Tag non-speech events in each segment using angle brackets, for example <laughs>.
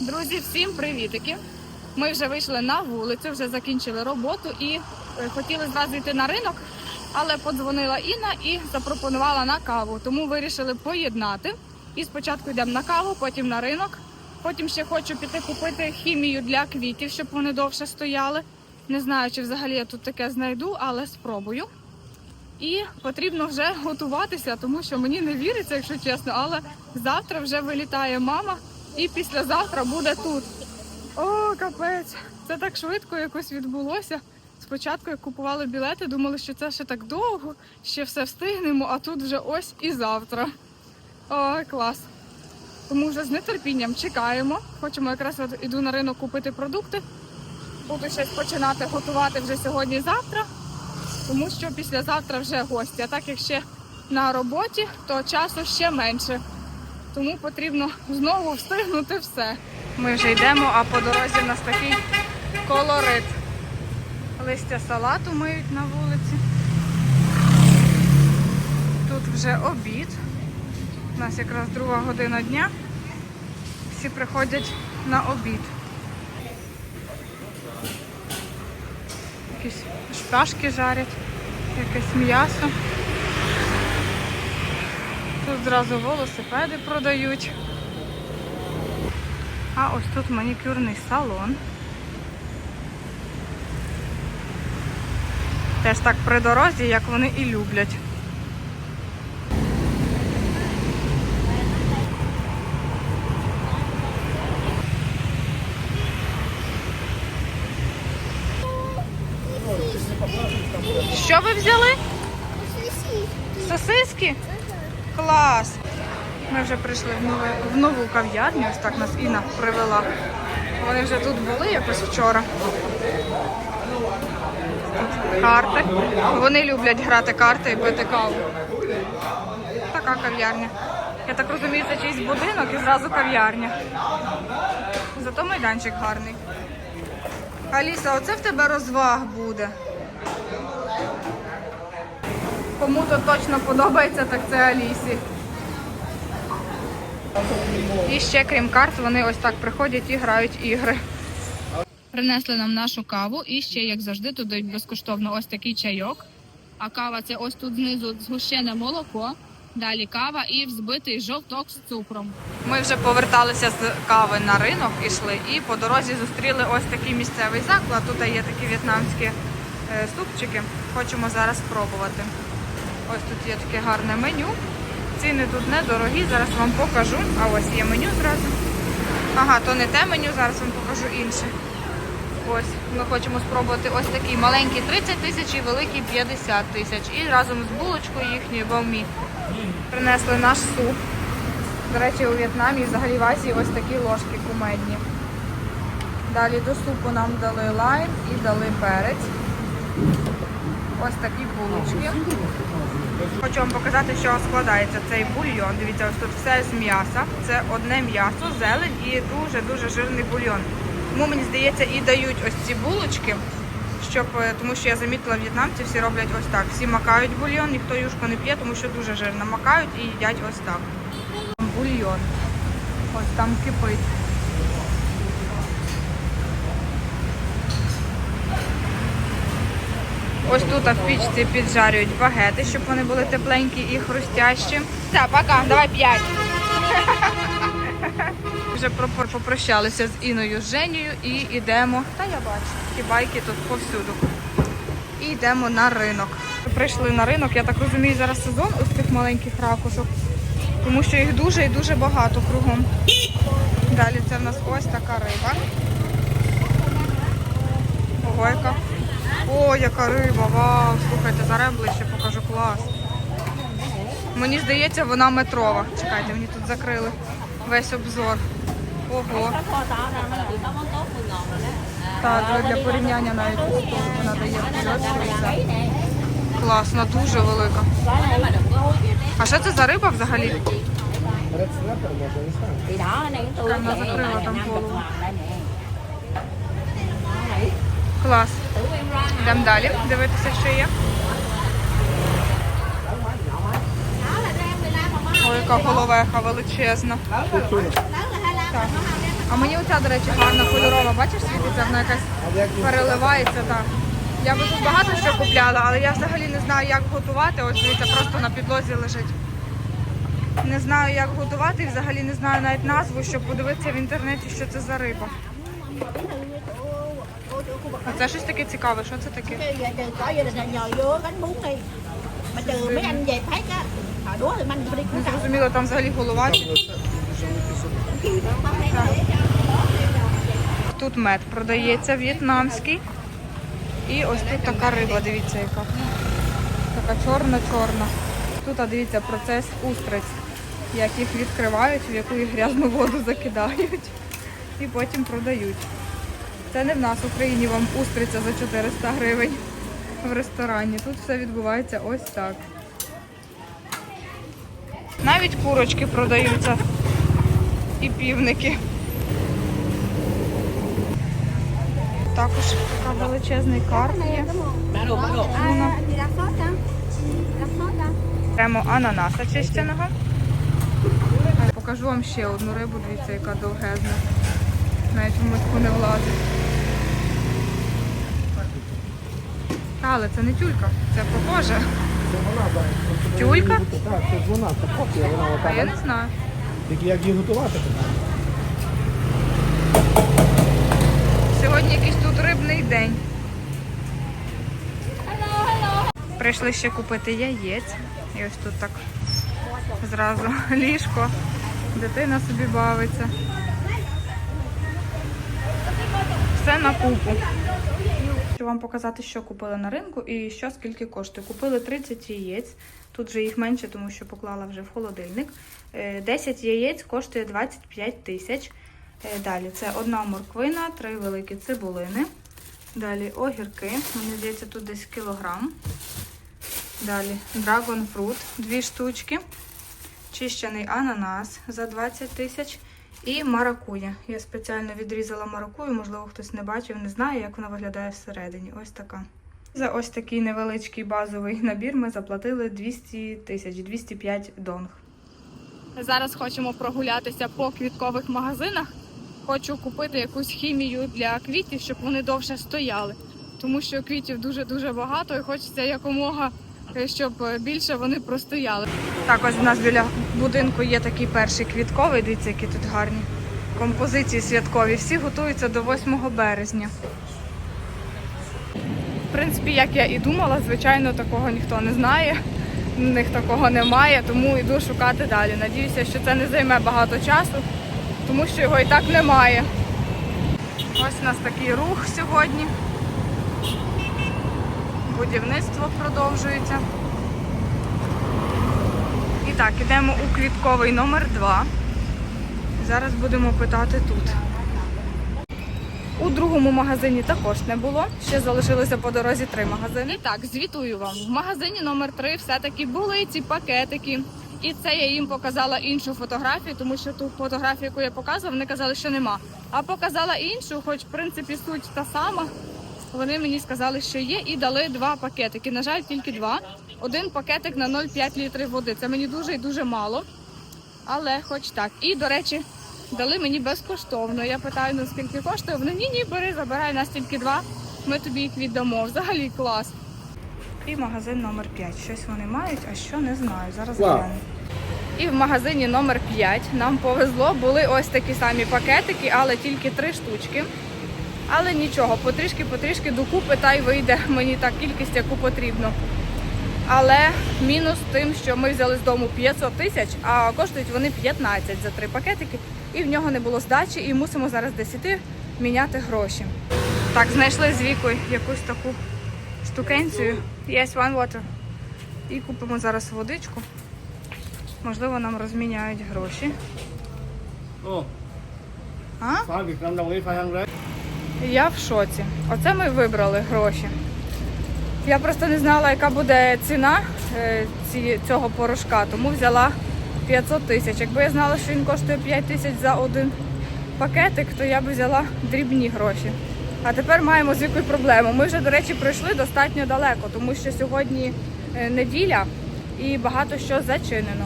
Друзі, всім привітики! Ми вже вийшли на вулицю, вже закінчили роботу і е, хотіли зразу йти на ринок, але подзвонила Інна і запропонувала на каву. Тому вирішили поєднати. І спочатку йдемо на каву, потім на ринок. Потім ще хочу піти купити хімію для квітів, щоб вони довше стояли. Не знаю, чи взагалі я тут таке знайду, але спробую. І потрібно вже готуватися, тому що мені не віриться, якщо чесно. Але завтра вже вилітає мама, і післязавтра буде тут. О, капець! Це так швидко якось відбулося. Спочатку, як купували білети, думали, що це ще так довго, ще все встигнемо, а тут вже ось і завтра. О, клас. Тому вже з нетерпінням чекаємо. Хочемо якраз от іду на ринок купити продукти. Буду щось починати готувати вже сьогодні-завтра тому що післязавтра вже гості. А так як ще на роботі, то часу ще менше. Тому потрібно знову встигнути все. Ми вже йдемо, а по дорозі в нас такий колорит. Листя салату миють на вулиці. Тут вже обід. У нас якраз друга година дня. Всі приходять на обід. Якісь шпажки жарять, якесь м'ясо. Тут зразу велосипеди продають. А ось тут манікюрний салон. Теж так при дорозі, як вони і люблять. Що ви взяли? Сосиски? Клас! Ми вже прийшли в нову, в нову кав'ярню, ось так нас Інна привела. Вони вже тут були якось вчора. Карти. Вони люблять грати карти і пити каву. Така кав'ярня. Я так розумію, це чийсь будинок і зразу кав'ярня. Зато майданчик гарний. Аліса, оце в тебе розваг буде. Кому то точно подобається, так це Алісі. І ще, крім карт, вони ось так приходять і грають ігри. Принесли нам нашу каву і ще, як завжди, дають безкоштовно ось такий чайок. А кава це ось тут знизу згущене молоко, далі кава і взбитий жовток з цукром. Ми вже поверталися з кави на ринок, ішли і по дорозі зустріли ось такий місцевий заклад. Тут є такі в'єтнамські е, супчики. Хочемо зараз спробувати. Ось тут є таке гарне меню. Ціни тут недорогі, зараз вам покажу. А ось є меню зразу. Ага, то не те меню, зараз вам покажу інше. Ось, ми хочемо спробувати ось такий маленький 30 тисяч і великий 50 тисяч. І разом з булочкою їхньою баумі. Принесли наш суп. До речі, у В'єтнамі взагалі в Азії ось такі ложки кумедні. Далі до супу нам дали лайм і дали перець. Ось такі булочки. Хочу вам показати, що складається цей бульйон. Дивіться, ось тут все з м'яса. Це одне м'ясо, зелень і дуже-дуже жирний бульйон. Тому мені здається, і дають ось ці булочки, щоб, е, тому що я замітила, в'єтнамці всі роблять ось так. Всі макають бульйон, ніхто юшку не п'є, тому що дуже жирно. Макають і їдять ось так. Бульйон. Ось там кипить. Ось тут в пічці піджарюють багети, щоб вони були тепленькі і хрустящі. Все, пока, давай п'ять. <laughs> Вже попрощалися з Іною з Женєю і йдемо. Та я бачу, такі байки тут повсюду. І йдемо на ринок. Прийшли на ринок, я так розумію, зараз сезон ось цих маленьких ракушок, тому що їх дуже і дуже багато кругом. Далі це в нас ось така риба. Ого, яка. О, яка риба, вау, слухайте, зараз ближче покажу клас. Мені здається, вона метрова. Чекайте, мені тут закрили весь обзор. Ого. Так, для порівняння навіть вона дає. Класна, дуже велика. А що це за риба взагалі? ngọt đây nè Đấy, Клас. Йдемо далі, дивитися, що є. đó là ra 15 mà Ой, яка головеха величезна. lớn là 25 nó 25 Так. А мені оця, до речі, гарна кольорова, бачиш, світиться, вона якась переливається, так. Я би тут багато що купляла, але я взагалі не знаю, як готувати. Ось дивіться, просто на підлозі лежить. Не знаю, як готувати, і взагалі не знаю навіть назву, щоб подивитися в інтернеті, що це за риба. А це щось таке цікаве, що це таке? Giờ trừ là nhồi vô bánh bún đi mà trừ mấy anh về phát á hồi đúa thì anh đi cũng sao Зрозуміло, там взагалі голова. Тут мед продається в'єтнамський. І ось тут така риба, дивіться, яка. Така чорна-чорна. Тут, а дивіться, процес устриць, як їх відкривають, в яку їх грязну воду закидають і потім продають. Це не в нас в Україні вам устриця за 400 гривень в ресторані. Тут все відбувається ось так. Навіть курочки продаються і півники. Також така величезний карп є. Луна. Ананаса чищеного. Покажу вам ще одну рибу, дивіться, яка довгезна. Навіть в миску не влазить. Але це не тюлька, це похоже. Тюлька? Так, це ж вона, це копія, вона А я отак. не знаю. Тільки як її готувати питання? Сьогодні якийсь тут рибний день. Прийшли ще купити яєць. І ось тут так зразу <laughs> ліжко. Дитина собі бавиться. Все на купу. Хочу вам показати, що купили на ринку і що скільки коштує. Купили 30 яєць. Тут вже їх менше, тому що поклала вже в холодильник. Е, 10 яєць коштує 25 тисяч. Е, Далі це одна морквина, три великі цибулини. Далі огірки. Мені здається, тут десь кілограм. Далі драгон фрут, дві штучки. Чищений ананас за 20 тисяч. І маракуя. Я спеціально відрізала маракую, можливо, хтось не бачив, не знає, як вона виглядає всередині. Ось така. За ось такий невеличкий базовий набір ми заплатили 200 тисяч, 205 донг. Зараз хочемо прогулятися по квіткових магазинах. Хочу купити якусь хімію для квітів, щоб вони довше стояли. Тому що квітів дуже-дуже багато і хочеться якомога, щоб е, більше вони простояли. Так, ось у нас біля будинку є такий перший квітковий, дивіться, які тут гарні композиції святкові. Всі готуються до 8 березня. В принципі, як я і думала, звичайно, такого ніхто не знає. В них такого немає, тому йду шукати далі. Надіюся, що це не займе багато часу, тому що його і так немає. Ось у нас такий рух сьогодні. Будівництво продовжується. І так, ідемо у квітковий номер 2. Зараз будемо питати тут. У другому магазині також не було. Ще залишилося по дорозі три магазини. І так, звітую вам. В магазині номер 3 все-таки були ці пакетики. І це я їм показала іншу фотографію, тому що ту фотографію, яку я показувала, вони казали, що нема. А показала іншу, хоч в принципі суть та сама. Вони мені сказали, що є, і дали два пакетики. На жаль, тільки два. Один пакетик на 0,5 літрів води. Це мені дуже і дуже мало. Але хоч так. І, до речі, дали мені безкоштовно. Я питаю, ну скільки коштує. Вони ні, ні, бери, забирай, нас тільки два. Ми тобі їх віддамо. Взагалі клас. І магазин номер 5. Щось вони мають, а що не знаю. Зараз гляну. І в магазині номер 5 нам повезло, були ось такі самі пакетики, але тільки три штучки. Але нічого, потрішки-потрішки докупи та й вийде мені та кількість, яку потрібно. Але мінус тим, що ми взяли з дому 500 тисяч, а коштують вони 15 за три пакетики, і в нього не було здачі, і мусимо зараз десь іти міняти гроші. Так, знайшли з вікою якусь таку штукенцію. Yes, one water. І купимо зараз водичку. Можливо, нам розміняють гроші. Ồ, А? Я в шоці. Оце ми вибрали гроші. Я просто не знала, яка буде ціна е, цього порошка, тому взяла 500 тисяч. Якби я знала, що він коштує 5 тисяч за один пакетик, то я б взяла дрібні гроші. А тепер маємо з якою проблему. Ми вже, до речі, пройшли достатньо далеко, тому що сьогодні е, неділя і багато що зачинено.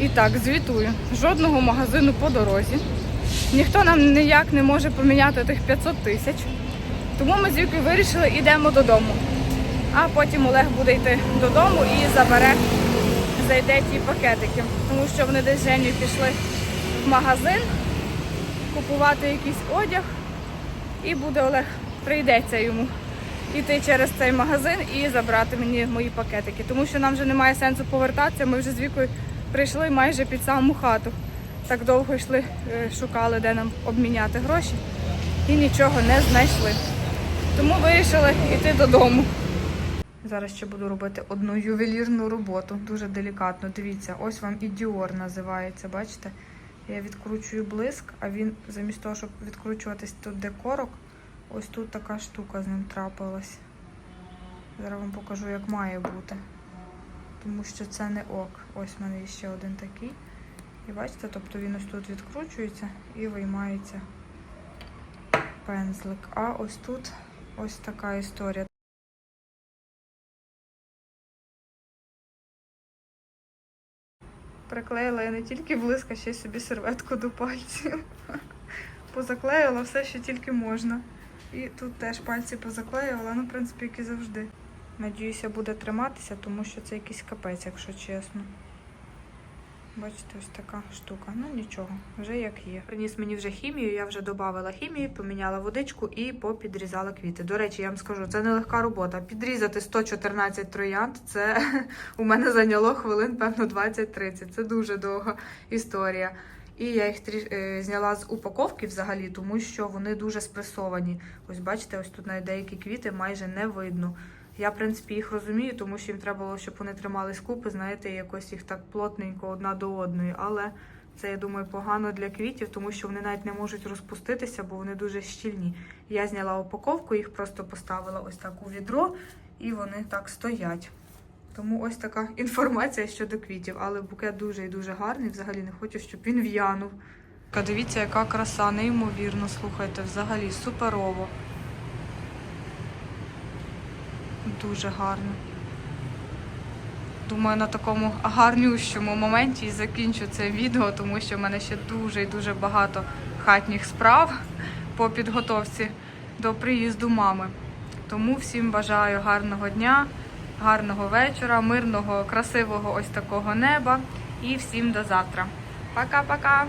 І так, звітую. Жодного магазину по дорозі. Ніхто нам ніяк не може поміняти тих 500 тисяч. Тому ми з Вікою вирішили, йдемо додому. А потім Олег буде йти додому і забере, зайде ті пакетики. Тому що вони десь з Женю пішли в магазин купувати якийсь одяг. І буде Олег, прийдеться йому йти через цей магазин і забрати мені мої пакетики. Тому що нам вже немає сенсу повертатися. Ми вже з вікою прийшли майже під саму хату. Так довго йшли, е, шукали, де нам обміняти гроші, і нічого не знайшли. Тому вирішили йти додому. Зараз ще буду робити одну ювелірну роботу, дуже делікатно. Дивіться, ось вам і Dior називається, бачите? Я відкручую блиск, а він замість того, щоб відкручуватись тут де корок, ось тут така штука з ним трапилась. Зараз вам покажу, як має бути. Тому що це не ок. Ось в мене ще один такий. І бачите, тобто він ось тут відкручується і виймається пензлик. А ось тут ось така історія. Приклеїла я не тільки блиск, а ще й собі серветку до пальців. Позаклеїла все, що тільки можна. І тут теж пальці позаклеювала, ну, в принципі, як і завжди. Надіюся, буде триматися, тому що це якийсь капець, якщо чесно. Бачите, ось така штука. Ну нічого, вже як є. Приніс мені вже хімію, я вже додавала хімію, поміняла водичку і попідрізала квіти. До речі, я вам скажу, це нелегка робота. Підрізати 114 троянд це <laughs> у мене зайняло хвилин, певно, 20-30. Це дуже довга історія. І я їх трі... е, зняла з упаковки взагалі, тому що вони дуже спресовані. Ось бачите, ось тут навіть деякі квіти майже не видно. Я, в принципі, їх розумію, тому що їм треба було, щоб вони тримались купи, знаєте, якось їх так плотненько одна до одної. Але це, я думаю, погано для квітів, тому що вони навіть не можуть розпуститися, бо вони дуже щільні. Я зняла упаковку, їх просто поставила ось так у відро, і вони так стоять. Тому ось така <laughs> інформація щодо квітів. Але букет дуже і дуже гарний. Взагалі не хочу, щоб він в'янув. Дивіться, яка краса, неймовірно, слухайте, взагалі суперово. Дуже гарно. Думаю, на такому гарнющому моменті і закінчу це відео, тому що в мене ще дуже і дуже багато хатніх справ по підготовці до приїзду мами. Тому всім бажаю гарного дня, гарного вечора, мирного, красивого ось такого неба і всім до завтра. Пока-пока!